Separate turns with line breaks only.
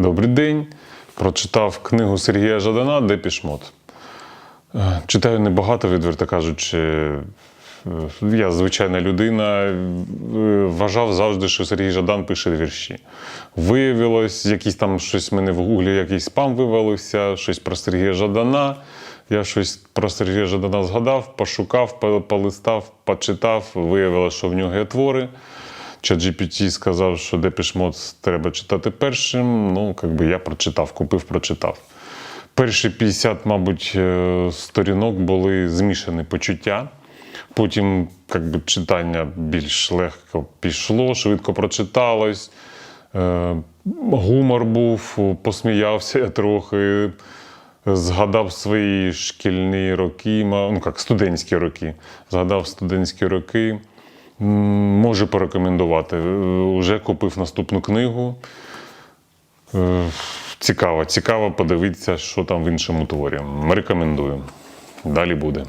Добрий день. Прочитав книгу Сергія Жадана Депішмот. Е, Читаю небагато, відверто кажучи. Е, Я звичайна людина. е, Вважав завжди, що Сергій Жадан пише вірші. Виявилось, якісь там щось в мене в гуглі, якийсь спам вивалився, щось про Сергія Жадана. Я щось про Сергія Жадана згадав, пошукав, полистав, почитав. Виявилося, що в нього є твори. ChatGPT сказав, що Депішмот треба читати першим. Ну, якби я прочитав, купив, прочитав. Перші 50, мабуть, е, сторінок були змішані почуття. Потім якби, читання більш легко пішло, швидко прочиталось. Е, Гумор був, посміявся я трохи, згадав свої шкільні роки, ну як студентські роки. Згадав студентські роки. Можу порекомендувати. Е, Уже купив наступну книгу. Е, Цікаво, цікаво подивитися, що там в іншому творі. Рекомендую. Далі буде.